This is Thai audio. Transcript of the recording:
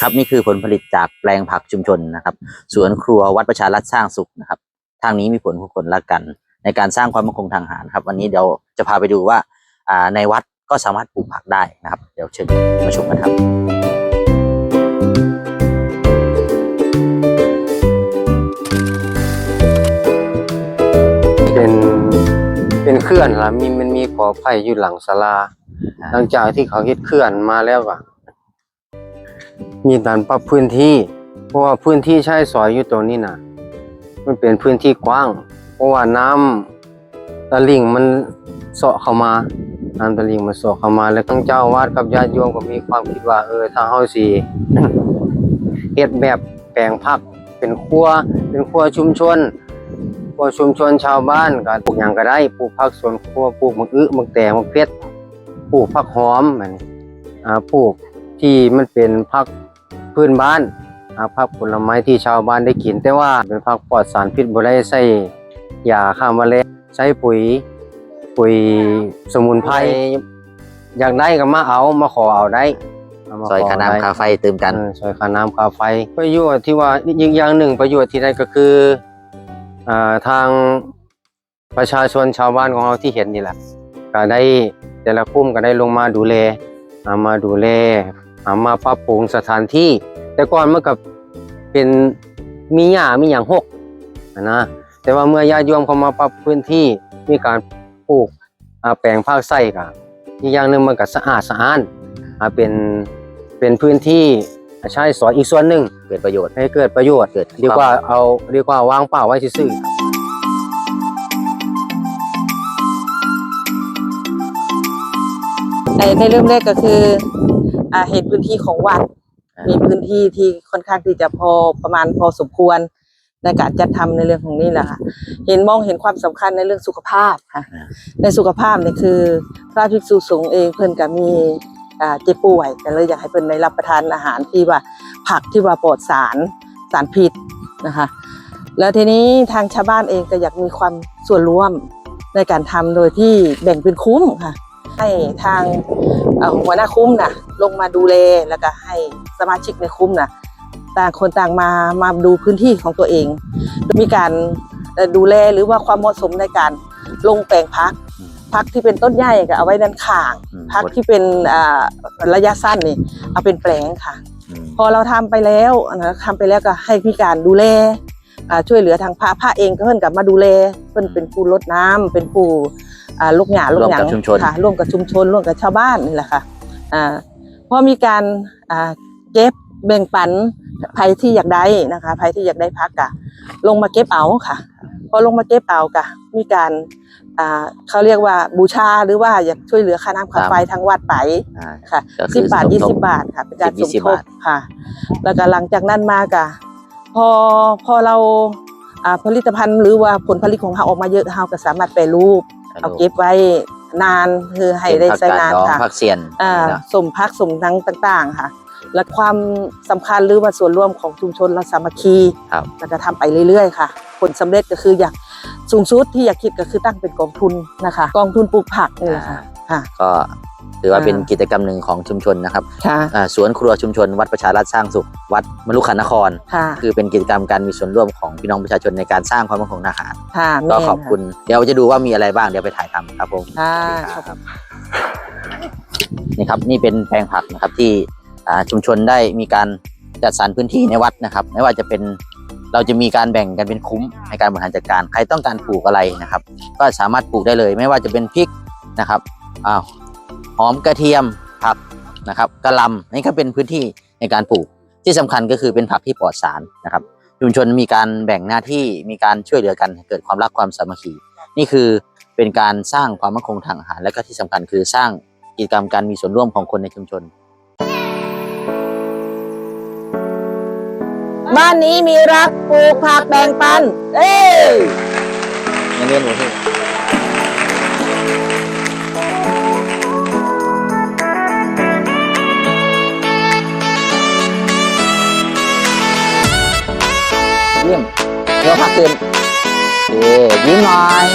ครับนี่คือผลผลิตจากแปลงผักชุมชนนะครับ สวนครัววัดประชารัฐสร้างสุขนะครับ ทางนี้มีผลของคนละกัน ในการสร้างความมั่นคงทางอาหารครับ วันนี้เดี๋ยวจะพาไปดูว่าอ่าในวัดก็สามารถปลูกผักได้นะครับ เดี๋ยวเชิญมาชมกันครับ เป็นเป็นเคลื่อนละมีมันมีกอไผ่อยู่หลังศาลา หลังจากที่เขาเฮ็ดเคลื่อนมาแล้วก็ มีการปรับพื้นที่ เพราะว่าพื้นที่ใช้สอยอยู่ตรงนี้น่ะมันเป็นพื้นที่กว้าง เพราะว่าน้ำตะลิ่งมันเสาะเข้ามาน้ำตะลิ่งมันเสาะเข้ามา แล้วทั้งเจ้าวาดกับญาติโยมก็มีความคิดว่า เออถ้าเฮาสิเฮ็ดแบบแปลงผักเป็นครัว เป็นครัวชุมชนครัวชุมชนชาวบ้านก็ปลูกหยังก็ได้ปลูกผักสวนครัวปลูกมะอึมะแตงมะเพชรปลูกผักหอมแบบนี้อ่าปลูกที่มันเป็นผัก พื้นบ้านอ่าผักผลไม้ที่ชาวบ้านได้กิน แต่ว่าเป็นผักปลอดสารพิษบ่ได้ใส่ยาฆ่าแมลงใช้ปุ๋ย ปุ๋ยสมุนไพรอยากได้ก็มาเอามาขอเอาได้เมซอยขค่าได้น้ำค่าไฟเติมกันเออซอยค่าน้ำค่าไฟ ประโยชน์ที่ว่าอีกอย่างหนึ่งประโยชน์ที่ได้ก็คืออ่าทางประชาชนชาวบ้านของเราที่เห็นนี่แหละก็ได้แต่ละกลุ่มก็ได้ลงมาดูแลอ่ามาดูแล อ่ามาปรับปรุงสถานที่ แต่ก่อนมันก็เป็นมีหญ้ามีอย่างหกอะนะแต่ว่าเมื่อญาติโยมเขามาปรับพื้นที่มีการปลูกอ่าแปลงภาคไส้ก็อีกอย่างหนึ่งมันก็สะอาดสะอ้านอ่าเป็นเป็นพื้นที่ใช้สอยอีกส่วนหนึ่งเกิดประโยชน์ให้เกิดประโยชน์เกิดดีกว่าเอาดีกว่าวางเปล่าไว้ซื่อในในเริ่มแรกก็คือ อ่าเห็นพื้นที่ของวัด มีพื้นที่ที่ค่อนข้างที่จะพอประมาณพอสมควรในการจัดทำในเรื่องของนี้แหละค่ะ เห็นมองเห็นความสำคัญในเรื่องสุขภาพค่ะ ในสุขภาพเนี่ยคือ พระภิกษุสงฆ์เองเพิ่นก็มีอ่าเจ็บป่วยแต่เลยอยากให้เพิ่นได้รับประทานอาหารที่ว่าผักที่ว่าปลอดสารสารพิษนะคะ แล้วทีนี้ทางชาวบ้านเองก็อยากมีความส่วนร่วมในการทำโดยที่แบ่งเป็นคุ้มค่ะ ให้ทางเอ่อ หัวหน้าคุ้มนะลงมาดูแลแล้วก็ให้สมาชิกในคุ้มนะต่างคนต่างมามาดูพื้นที่ของตัวเองมีการเอ่อดูแลหรือว่าความเหมาะสมในการลงแปลงพักอืมพักที่เป็นต้นใหญ่ก็เอาไว้ด้านข้างอืมพักที่เป็นอ่าระยะสั้นนี่เอาเป็นแปลงค่ะอืมพอเราทำไปแล้วนะทำไปแล้วก็ให้พี่การดูแลอ่าช่วยเหลือทางพระพระเองก็เพิ่นกลับมาดูแลเพิ่นเป็นผู้รดน้ำเป็นผู้ อ่าลูกหยาลูกหยางร่วมกับชุมชน ค่ะร่วมกับชุมชนร่วมกับชาวบ้านนี่แหละค่ะอ่าพอมีการอ่าเก็บแบ่งปันใครที่อยากได้นะคะใครที่อยากได้พักกะลงมาเก็บเอาค่ะ พอลงมาเก็บเอากะมีการอ่าเขาเรียกว่าบูชาหรือว่าอยากช่วยเหลือค่าน้ำค่าไฟทางวัดไป อ่า ค่ะก็คืสิอบบาทสมทบยี่สิบบาทค่ะเป็นการสม10 20ทบบาท ค่ะ แล้วก็หลังจากนั้นมากะพอพอเราอ่าผลิตภัณฑ์หรือว่าผลผลิตของเราออกมาเยอะเราก็สามารถแปรรูป เอาเก็บไว้นานคือให้ได้ใช้งานผักกดดองค่ะผักเสียนอ่านะสมพักสมทั้งต่าง ๆ ค่ะ และความสำคัญหรือว่าส่วนร่วมของชุมชนเราสามัคคีครับแล้วก็ทำไปเรื่อย ๆ ค่ะ ผลสำเร็จก็คืออยากสูงสุดที่อยากคิดก็คือตั้งเป็นกองทุนนะคะ กองทุนปลูกผักนี่แหละค่ะค่ะก็ ถือว่าอ่าเป็นกิจกรรมหนึ่งของชุมชนนะครับค่ะอ่าสวนครัวชุมชน วัดประชารัฐสร้างสุข วัดมรุขันนครค่ะคือเป็นกิจกรรมการมีส่วนร่วมของพี่น้องประชาชนในการสร้างความมั่นคงทางอาหารค่ะก็แม่นขอบคุณ เดี๋ยวจะดูว่ามีอะไรบ้างเดี๋ยวไปถ่ายทำครับผมค่ะคขรัอบบนี่ครับนี่เป็นแปลงผักนะครับที่อ่าชุมชนได้มีการจัดสรรพื้นที่ในวัดนะครับ ไม่ว่าจะเป็นเราจะมีการแบ่งกันเป็นคุ้มในการบริหารจัดการใครต้องการปลูกอะไรนะครับ ก็สามารถปลูกได้เลย ไม่ว่าจะเป็นพริกนะครับอ้าวห อมกระเทียมผักนะครับกระหลำนี่ก็เป็นพื้นที่ในการปลูกที่สำคัญก็คือเป็นผักที่ปลอดสารนะครับชุมชนมีการแบ่งหน้าที่มีการช่วยเหลือกันให้เกิดความรักความสามัคคีนี่คือเป็นการสร้างความมั่นคงทางอาหารและก็ที่สำคัญคือสร้างกิจกรรมการมีส่วนร่วมของคนในชุมชน บ้านนี้มีรักปลูกผักแบ่งปัน เอ้ยยังเรียนอยู่ที่ ดี๋ยวพักขึ้นเย้ยิ้มหน่อย